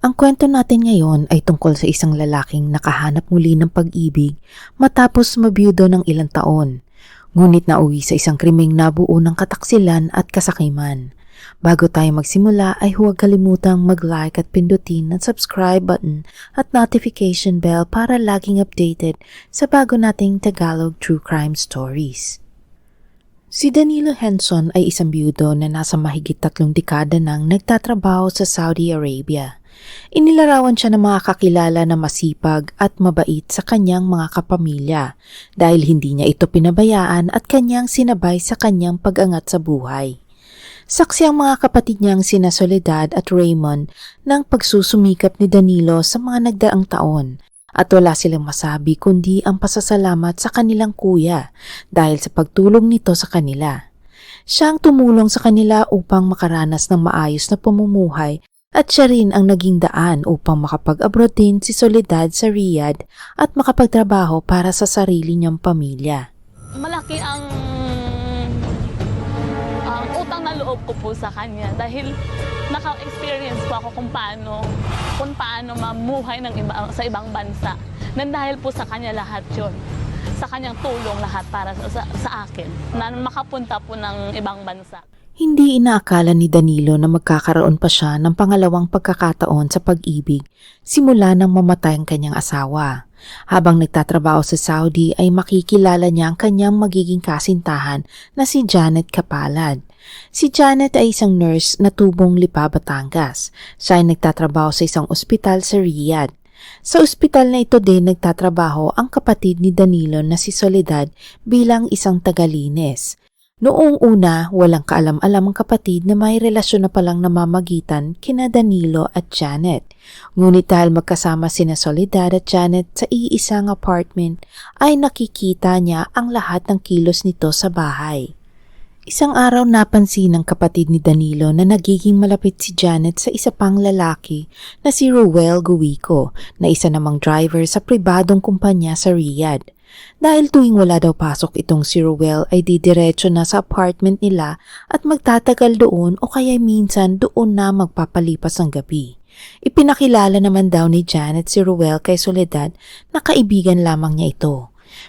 Ang kwento natin ngayon ay tungkol sa isang lalaking nakahanap muli ng pag-ibig matapos mabiyudo ng ilang taon. Ngunit nauwi sa isang krimeng nabuo ng kataksilan at kasakiman. Bago tayo magsimula ay huwag kalimutang mag-like at pindutin ang subscribe button at notification bell para laging updated sa bago nating Tagalog True Crime Stories. Si Danilo Henson ay isang biyudo na nasa mahigit tatlong dekada nang nagtatrabaho sa Saudi Arabia. Inilarawan siya ng mga kakilala na masipag at mabait sa kanyang mga kapamilya dahil hindi niya ito pinabayaan at kanyang sinabay sa kanyang pag-angat sa buhay. Saksi ang mga kapatid niyang sina Soledad at Raymond ng pagsusumikap ni Danilo sa mga nagdaang taon at wala silang masabi kundi ang pasasalamat sa kanilang kuya dahil sa pagtulong nito sa kanila. Siya ang tumulong sa kanila upang makaranas ng maayos na pamumuhay at siya rin ang naging daan upang makapag-abroad din si Soledad sa Riyadh at makapagtrabaho para sa sarili niyang pamilya. malaki ang ang utang na loob ko po sa kanya dahil naka-experience po ako kung paano kung paano mamuhay ng iba, sa ibang bansa. Nang dahil po sa kanya lahat yon sa kanyang tulong lahat para sa, sa, sa akin na makapunta po ng ibang bansa. Hindi inaakala ni Danilo na magkakaroon pa siya ng pangalawang pagkakataon sa pag-ibig simula nang mamatay ang kanyang asawa. Habang nagtatrabaho sa Saudi ay makikilala niya ang kanyang magiging kasintahan na si Janet Kapalad. Si Janet ay isang nurse na tubong Lipa, Batangas. Siya ay nagtatrabaho sa isang ospital sa Riyadh. Sa ospital na ito din nagtatrabaho ang kapatid ni Danilo na si Soledad bilang isang tagalines. Noong una, walang kaalam-alam ang kapatid na may relasyon na palang namamagitan kina Danilo at Janet. Ngunit dahil magkasama sina Soledad at Janet sa iisang apartment, ay nakikita niya ang lahat ng kilos nito sa bahay. Isang araw napansin ng kapatid ni Danilo na nagiging malapit si Janet sa isa pang lalaki na si Ruel Guico na isa namang driver sa pribadong kumpanya sa Riyadh. Dahil tuwing wala daw pasok itong si Ruel ay didiretso na sa apartment nila at magtatagal doon o kaya minsan doon na magpapalipas ang gabi. Ipinakilala naman daw ni Janet si Ruel kay Soledad na kaibigan lamang niya ito.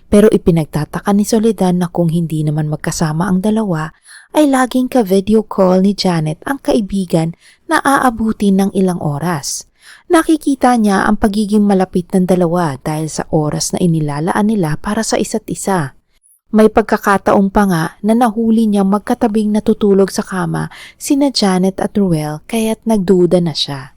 Pero ipinagtataka ni Soledad na kung hindi naman magkasama ang dalawa ay laging ka-video call ni Janet ang kaibigan na aabutin ng ilang oras. Nakikita niya ang pagiging malapit ng dalawa dahil sa oras na inilalaan nila para sa isa't isa. May pagkakataong pa nga na nahuli niyang magkatabing natutulog sa kama sina Janet at Ruel kaya't nagduda na siya.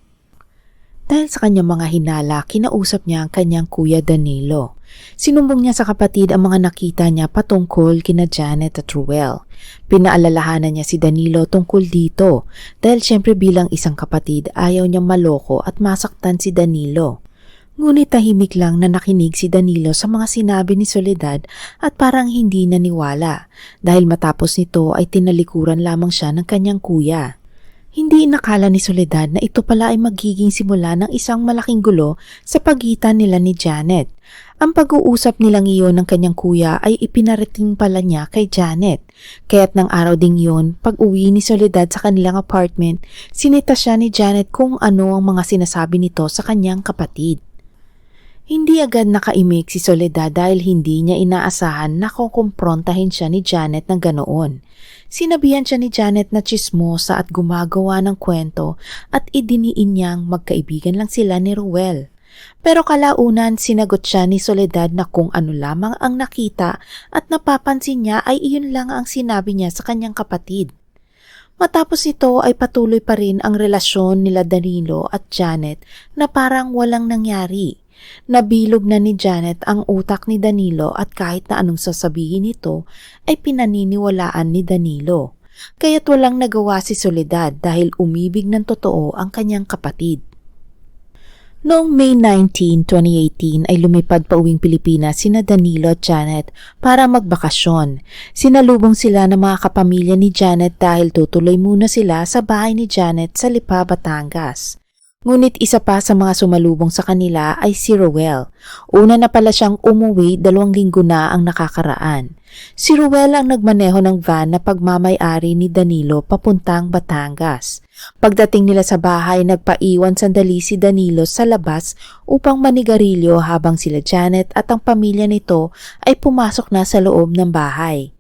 Dahil sa kanyang mga hinala, kinausap niya ang kanyang kuya Danilo. Sinumbong niya sa kapatid ang mga nakita niya patungkol kina Janet at Ruel. Pinaalalahanan niya si Danilo tungkol dito dahil siyempre bilang isang kapatid ayaw niyang maloko at masaktan si Danilo. Ngunit tahimik lang na nakinig si Danilo sa mga sinabi ni Soledad at parang hindi naniwala dahil matapos nito ay tinalikuran lamang siya ng kanyang kuya. Hindi inakala ni Soledad na ito pala ay magiging simula ng isang malaking gulo sa pagitan nila ni Janet. Ang pag-uusap nilang iyon ng kanyang kuya ay ipinarating pala niya kay Janet. Kaya't ng araw ding yun, pag uwi ni Soledad sa kanilang apartment, sinita siya ni Janet kung ano ang mga sinasabi nito sa kanyang kapatid. Hindi agad nakaimik si Soledad dahil hindi niya inaasahan na kukumprontahin siya ni Janet ng ganoon. Sinabihan siya ni Janet na chismosa at gumagawa ng kwento at idiniin niyang magkaibigan lang sila ni Ruel. Pero kalaunan sinagot siya ni Soledad na kung ano lamang ang nakita at napapansin niya ay iyon lang ang sinabi niya sa kanyang kapatid. Matapos ito ay patuloy pa rin ang relasyon nila Danilo at Janet na parang walang nangyari. Nabilog na ni Janet ang utak ni Danilo at kahit na anong sasabihin nito ay pinaniniwalaan ni Danilo. Kaya't walang nagawa si Soledad dahil umibig ng totoo ang kanyang kapatid. Noong May 19, 2018 ay lumipad pa uwing Pilipinas sina Danilo at Janet para magbakasyon. Sinalubong sila ng mga kapamilya ni Janet dahil tutuloy muna sila sa bahay ni Janet sa Lipa, Batangas. Ngunit isa pa sa mga sumalubong sa kanila ay si Ruel. Una na pala siyang umuwi dalawang linggo na ang nakakaraan. Si Ruel ang nagmaneho ng van na pagmamay-ari ni Danilo papuntang Batangas. Pagdating nila sa bahay, nagpaiwan sandali si Danilo sa labas upang manigarilyo habang sila Janet at ang pamilya nito ay pumasok na sa loob ng bahay.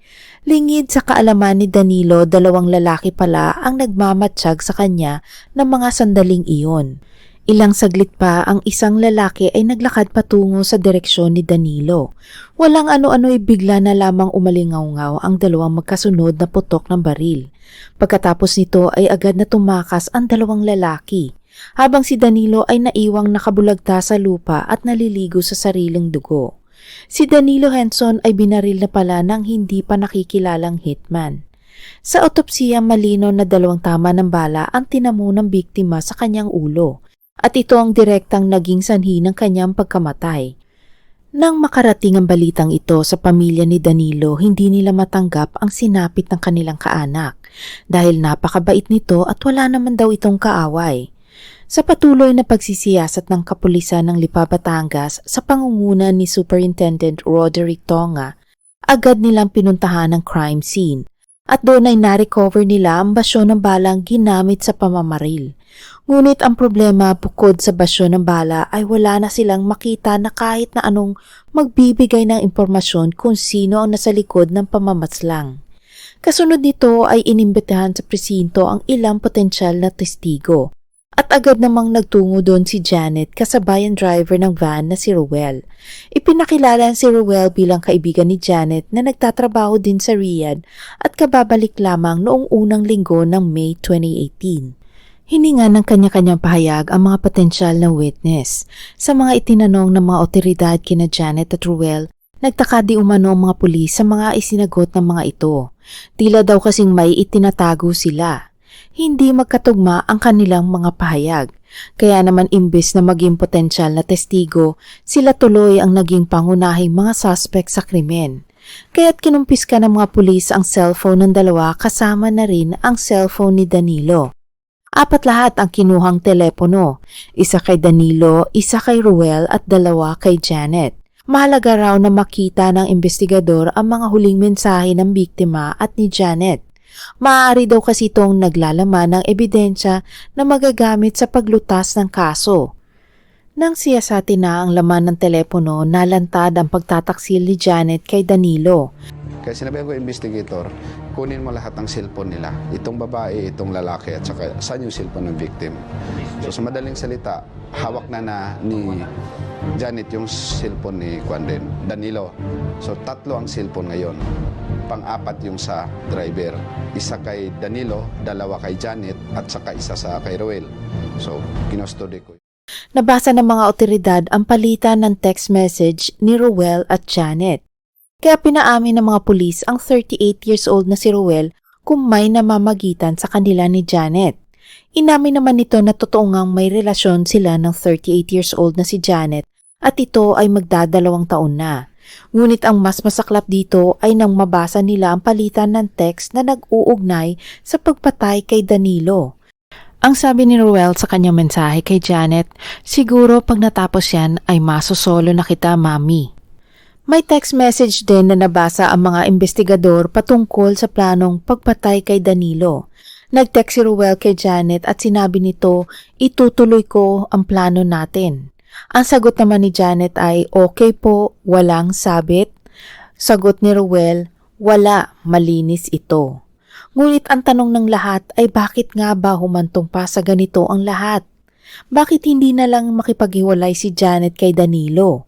Lingid sa kaalaman ni Danilo, dalawang lalaki pala ang nagmamatsyag sa kanya ng mga sandaling iyon. Ilang saglit pa ang isang lalaki ay naglakad patungo sa direksyon ni Danilo. Walang ano-ano ay bigla na lamang umalingaw-ngaw ang dalawang magkasunod na putok ng baril. Pagkatapos nito ay agad na tumakas ang dalawang lalaki, habang si Danilo ay naiwang nakabulagta sa lupa at naliligo sa sariling dugo. Si Danilo Henson ay binaril na pala ng hindi pa nakikilalang hitman. Sa otopsiya malino na dalawang tama ng bala ang tinamo ng biktima sa kanyang ulo at ito ang direktang naging sanhi ng kanyang pagkamatay. Nang makarating ang balitang ito sa pamilya ni Danilo, hindi nila matanggap ang sinapit ng kanilang kaanak dahil napakabait nito at wala naman daw itong kaaway. Sa patuloy na pagsisiyasat ng kapulisan ng Lipa Batangas sa pangunguna ni Superintendent Roderick Tonga, agad nilang pinuntahan ang crime scene at doon ay narecover nila ang basyo ng balang ginamit sa pamamaril. Ngunit ang problema bukod sa basyo ng bala ay wala na silang makita na kahit na anong magbibigay ng impormasyon kung sino ang nasa likod ng pamamatslang. Kasunod nito ay inimbitahan sa presinto ang ilang potensyal na testigo. At agad namang nagtungo doon si Janet kasabay ang driver ng van na si Ruel. Ipinakilala si Ruel bilang kaibigan ni Janet na nagtatrabaho din sa Riyadh at kababalik lamang noong unang linggo ng May 2018. Hininga ng kanya-kanyang pahayag ang mga potensyal na witness. Sa mga itinanong ng mga otoridad kina Janet at Ruel, nagtaka di umano ang mga pulis sa mga isinagot ng mga ito. Tila daw kasing may itinatago sila. Hindi magkatugma ang kanilang mga pahayag. Kaya naman imbes na maging potensyal na testigo, sila tuloy ang naging pangunahing mga suspect sa krimen. Kaya't kinumpis ka ng mga pulis ang cellphone ng dalawa kasama na rin ang cellphone ni Danilo. Apat lahat ang kinuhang telepono. Isa kay Danilo, isa kay Ruel at dalawa kay Janet. Mahalaga raw na makita ng investigador ang mga huling mensahe ng biktima at ni Janet. Maaari daw kasi itong naglalaman ng ebidensya na magagamit sa paglutas ng kaso. Nang siyasatin na ang laman ng telepono, nalantad ang pagtataksil ni Janet kay Danilo. Kaya sinabi ko, investigator, kunin mo lahat ng cellphone nila. Itong babae, itong lalaki, at saka saan yung cellphone ng victim. So sa madaling salita, hawak na na ni Janet yung cellphone ni Kwan Danilo. So tatlo ang cellphone ngayon. Pang-apat yung sa driver. Isa kay Danilo, dalawa kay Janet, at saka isa sa kay Roel. So, kinustody ko. Nabasa ng mga otoridad ang palitan ng text message ni Ruel at Janet. Kaya pinaamin ng mga pulis ang 38 years old na si Ruel kung may namamagitan sa kanila ni Janet. Inamin naman nito na totoo ngang may relasyon sila ng 38 years old na si Janet at ito ay magdadalawang taon na. Ngunit ang mas masaklap dito ay nang mabasa nila ang palitan ng text na nag-uugnay sa pagpatay kay Danilo. Ang sabi ni Ruel sa kanyang mensahe kay Janet, siguro pag natapos yan ay masosolo na kita, mami. May text message din na nabasa ang mga investigador patungkol sa planong pagpatay kay Danilo. Nag-text si Ruel kay Janet at sinabi nito, itutuloy ko ang plano natin. Ang sagot naman ni Janet ay, okay po, walang sabit. Sagot ni Ruel, wala, malinis ito. Ngunit ang tanong ng lahat ay bakit nga ba humantong pa sa ganito ang lahat? Bakit hindi na lang makipaghiwalay si Janet kay Danilo?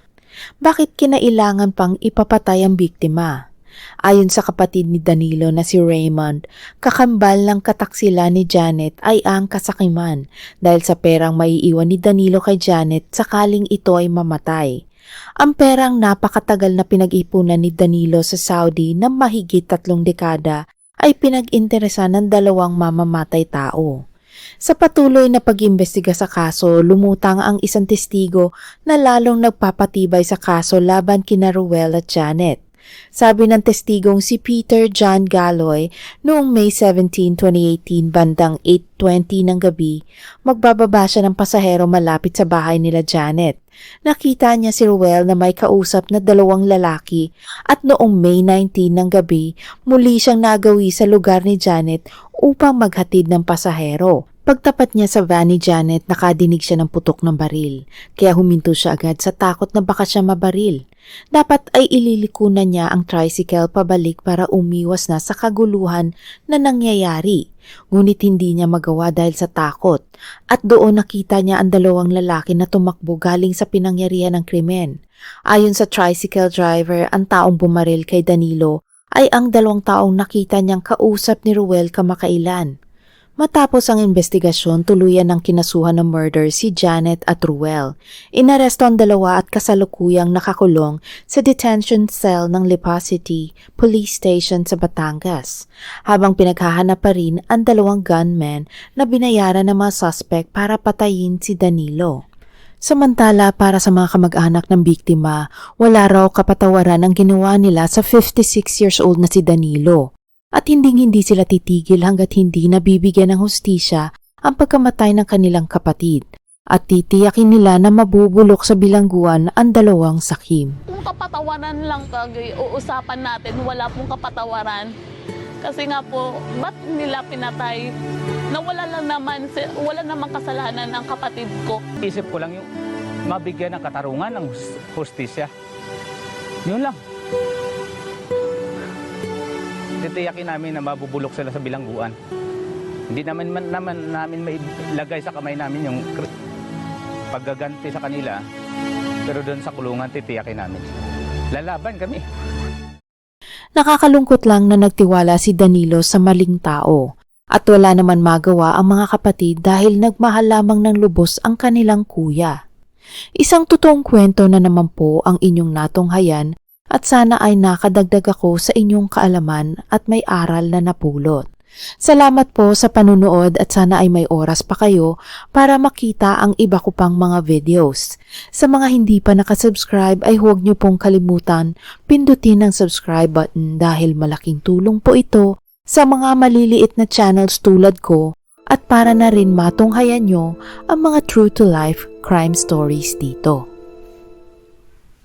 Bakit kinailangan pang ipapatay ang biktima? Ayon sa kapatid ni Danilo na si Raymond, kakambal ng kataksila ni Janet ay ang kasakiman dahil sa perang maiiwan ni Danilo kay Janet sakaling ito ay mamatay. Ang perang napakatagal na pinag-ipunan ni Danilo sa Saudi na mahigit tatlong dekada ay pinag-interesa ng dalawang mamamatay tao. Sa patuloy na pag-imbestiga sa kaso, lumutang ang isang testigo na lalong nagpapatibay sa kaso laban kina Ruel at Janet. Sabi ng testigong si Peter John Galloy noong May 17, 2018 bandang 8.20 ng gabi, magbababa siya ng pasahero malapit sa bahay nila Janet. Nakita niya si Ruel na may kausap na dalawang lalaki at noong May 19 ng gabi, muli siyang nagawi sa lugar ni Janet upang maghatid ng pasahero. Pagtapat niya sa van ni Janet, nakadinig siya ng putok ng baril. Kaya huminto siya agad sa takot na baka siya mabaril. Dapat ay ililiko na niya ang tricycle pabalik para umiwas na sa kaguluhan na nangyayari. Ngunit hindi niya magawa dahil sa takot. At doon nakita niya ang dalawang lalaki na tumakbo galing sa pinangyarihan ng krimen. Ayon sa tricycle driver, ang taong bumaril kay Danilo ay ang dalawang taong nakita niyang kausap ni Ruel kamakailan. Matapos ang investigasyon, tuluyan ng kinasuhan ng murder si Janet at Ruel. Inaresto ang dalawa at kasalukuyang nakakulong sa detention cell ng Lipa City Police Station sa Batangas. Habang pinaghahanap pa rin ang dalawang gunmen na binayaran ng mga suspect para patayin si Danilo. Samantala, para sa mga kamag-anak ng biktima, wala raw kapatawaran ang ginawa nila sa 56 years old na si Danilo at hinding-hindi sila titigil hanggat hindi nabibigyan ng hustisya ang pagkamatay ng kanilang kapatid at titiyakin nila na mabubulok sa bilangguan ang dalawang sakim. Kung kapatawaran lang kagay, uusapan natin, wala pong kapatawaran. Kasi nga po, ba't nila pinatay? Na wala lang naman, wala namang kasalanan ng kapatid ko. Isip ko lang yung mabigyan ng katarungan ng hus- hustisya. Yun lang. Titiyakin namin na mabubulok sila sa bilangguan. Hindi naman, man, naman namin mailagay sa kamay namin yung paggaganti sa kanila. Pero doon sa kulungan, titiyakin namin. Lalaban kami. Nakakalungkot lang na nagtiwala si Danilo sa maling tao at wala naman magawa ang mga kapatid dahil nagmahal lamang ng lubos ang kanilang kuya. Isang totoong kwento na naman po ang inyong natunghayan at sana ay nakadagdag ako sa inyong kaalaman at may aral na napulot. Salamat po sa panunood at sana ay may oras pa kayo para makita ang iba ko pang mga videos. Sa mga hindi pa nakasubscribe ay huwag niyo pong kalimutan pindutin ang subscribe button dahil malaking tulong po ito sa mga maliliit na channels tulad ko at para na rin matunghayan nyo ang mga true to life crime stories dito.